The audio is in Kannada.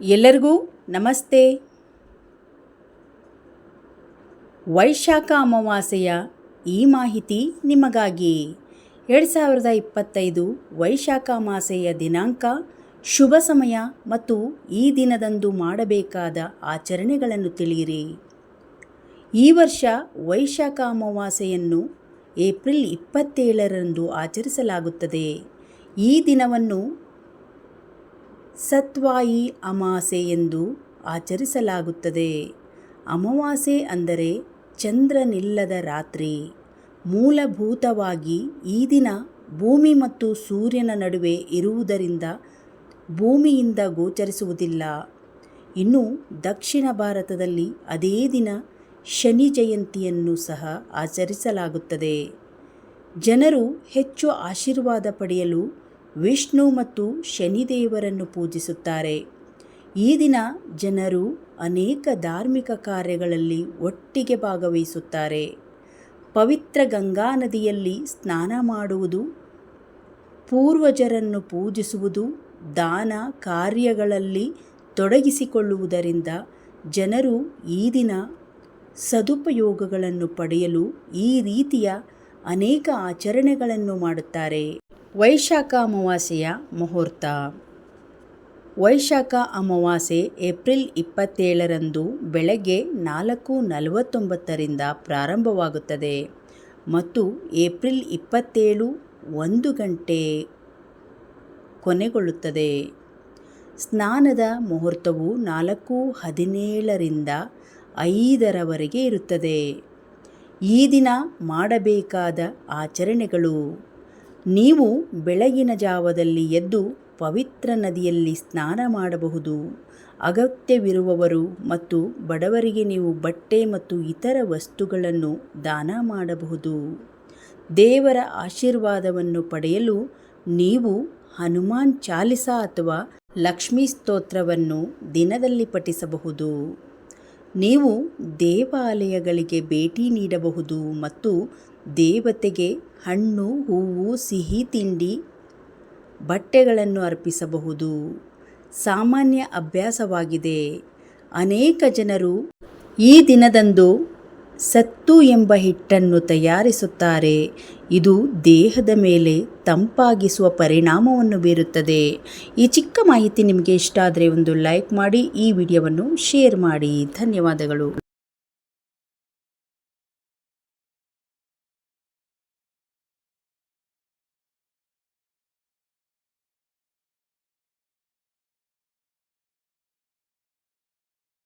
ಎಲ್ಲರಿಗೂ ನಮಸ್ತೆ. ವೈಶಾಖ ಅಮಾವಾಸ್ಯೆಯ ಈ ಮಾಹಿತಿ ನಿಮಗಾಗಿ. ಎರಡು ಸಾವಿರದ ಇಪ್ಪತ್ತೈದು ವೈಶಾಖ ಅಮಾವಾಸ್ಯೆಯ ದಿನಾಂಕ, ಶುಭ ಸಮಯ ಮತ್ತು ಈ ದಿನದಂದು ಮಾಡಬೇಕಾದ ಆಚರಣೆಗಳನ್ನು ತಿಳಿಯಿರಿ. ಈ ವರ್ಷ ವೈಶಾಖ ಅಮಾವಾಸ್ಯೆಯನ್ನು ಏಪ್ರಿಲ್ ಇಪ್ಪತ್ತೇಳರಂದು ಆಚರಿಸಲಾಗುತ್ತದೆ. ಈ ದಿನವನ್ನು ಸತ್ವಾಯಿ ಅಮಾಸೆ ಎಂದು ಆಚರಿಸಲಾಗುತ್ತದೆ. ಅಮಾವಾಸೆ ಅಂದರೆ ಚಂದ್ರನಿಲ್ಲದ ರಾತ್ರಿ. ಮೂಲಭೂತವಾಗಿ ಈ ದಿನ ಭೂಮಿ ಮತ್ತು ಸೂರ್ಯನ ನಡುವೆ ಇರುವುದರಿಂದ ಭೂಮಿಯಿಂದ ಗೋಚರಿಸುವುದಿಲ್ಲ. ಇನ್ನು ದಕ್ಷಿಣ ಭಾರತದಲ್ಲಿ ಅದೇ ದಿನ ಶನಿ ಜಯಂತಿಯನ್ನು ಸಹ ಆಚರಿಸಲಾಗುತ್ತದೆ. ಜನರು ಹೆಚ್ಚು ಆಶೀರ್ವಾದ ಪಡೆಯಲು ವಿಷ್ಣು ಮತ್ತು ಶನಿದೇವರನ್ನು ಪೂಜಿಸುತ್ತಾರೆ. ಈ ದಿನ ಜನರು ಅನೇಕ ಧಾರ್ಮಿಕ ಕಾರ್ಯಗಳಲ್ಲಿ ಒಟ್ಟಿಗೆ ಭಾಗವಹಿಸುತ್ತಾರೆ. ಪವಿತ್ರ ಗಂಗಾ ನದಿಯಲ್ಲಿ ಸ್ನಾನ ಮಾಡುವುದು, ಪೂರ್ವಜರನ್ನು ಪೂಜಿಸುವುದು, ದಾನ ಕಾರ್ಯಗಳಲ್ಲಿ ತೊಡಗಿಸಿಕೊಳ್ಳುವುದರಿಂದ ಜನರು ಈ ದಿನ ಸದುಪಯೋಗಗಳನ್ನು ಪಡೆಯಲು ಈ ರೀತಿಯ ಅನೇಕ ಆಚರಣೆಗಳನ್ನು ಮಾಡುತ್ತಾರೆ. ವೈಶಾಖ ಅಮಾವಾಸ್ಯೆಯ ಮುಹೂರ್ತ. ವೈಶಾಖ ಅಮಾವಾಸ್ಯೆ ಏಪ್ರಿಲ್ ಇಪ್ಪತ್ತೇಳರಂದು ಬೆಳಗ್ಗೆ ನಾಲ್ಕು ನಲವತ್ತೊಂಬತ್ತರಿಂದ ಪ್ರಾರಂಭವಾಗುತ್ತದೆ ಮತ್ತು ಏಪ್ರಿಲ್ ಇಪ್ಪತ್ತೇಳು ಒಂದು ಗಂಟೆ ಕೊನೆಗೊಳ್ಳುತ್ತದೆ. ಸ್ನಾನದ ಮುಹೂರ್ತವು ನಾಲ್ಕು ಹದಿನೇಳರಿಂದ ಐದರವರೆಗೆ ಇರುತ್ತದೆ. ಈ ದಿನ ಮಾಡಬೇಕಾದ ಆಚರಣೆಗಳು. ನೀವು ಬೆಳಗಿನ ಜಾವದಲ್ಲಿ ಎದ್ದು ಪವಿತ್ರ ನದಿಯಲ್ಲಿ ಸ್ನಾನ ಮಾಡಬಹುದು. ಅಗತ್ಯವಿರುವವರು ಮತ್ತು ಬಡವರಿಗೆ ನೀವು ಬಟ್ಟೆ ಮತ್ತು ಇತರ ವಸ್ತುಗಳನ್ನು ದಾನ ಮಾಡಬಹುದು. ದೇವರ ಆಶೀರ್ವಾದವನ್ನು ಪಡೆಯಲು ನೀವು ಹನುಮಾನ್ ಚಾಲಿಸ ಅಥವಾ ಲಕ್ಷ್ಮೀ ಸ್ತೋತ್ರವನ್ನು ದಿನದಲ್ಲಿ ಪಠಿಸಬಹುದು. ನೀವು ದೇವಾಲಯಗಳಿಗೆ ಭೇಟಿ ನೀಡಬಹುದು ಮತ್ತು ದೇವತೆಗೆ ಹಣ್ಣು, ಹೂವು, ಸಿಹಿ ತಿಂಡಿ, ಬಟ್ಟೆಗಳನ್ನು ಅರ್ಪಿಸಬಹುದು. ಸಾಮಾನ್ಯ ಅಭ್ಯಾಸವಾಗಿದೆ. ಅನೇಕ ಜನರು ಈ ದಿನದಂದು ಸತ್ತು ಎಂಬ ಹಿಟ್ಟನ್ನು ತಯಾರಿಸುತ್ತಾರೆ. ಇದು ದೇಹದ ಮೇಲೆ ತಂಪಾಗಿಸುವ ಪರಿಣಾಮವನ್ನು ಬೀರುತ್ತದೆ. ಈ ಚಿಕ್ಕ ಮಾಹಿತಿ ನಿಮಗೆ ಇಷ್ಟ ಆದರೆ ಒಂದು ಲೈಕ್ ಮಾಡಿ, ಈ ವಿಡಿಯೋವನ್ನು ಶೇರ್ ಮಾಡಿ. ಧನ್ಯವಾದಗಳು.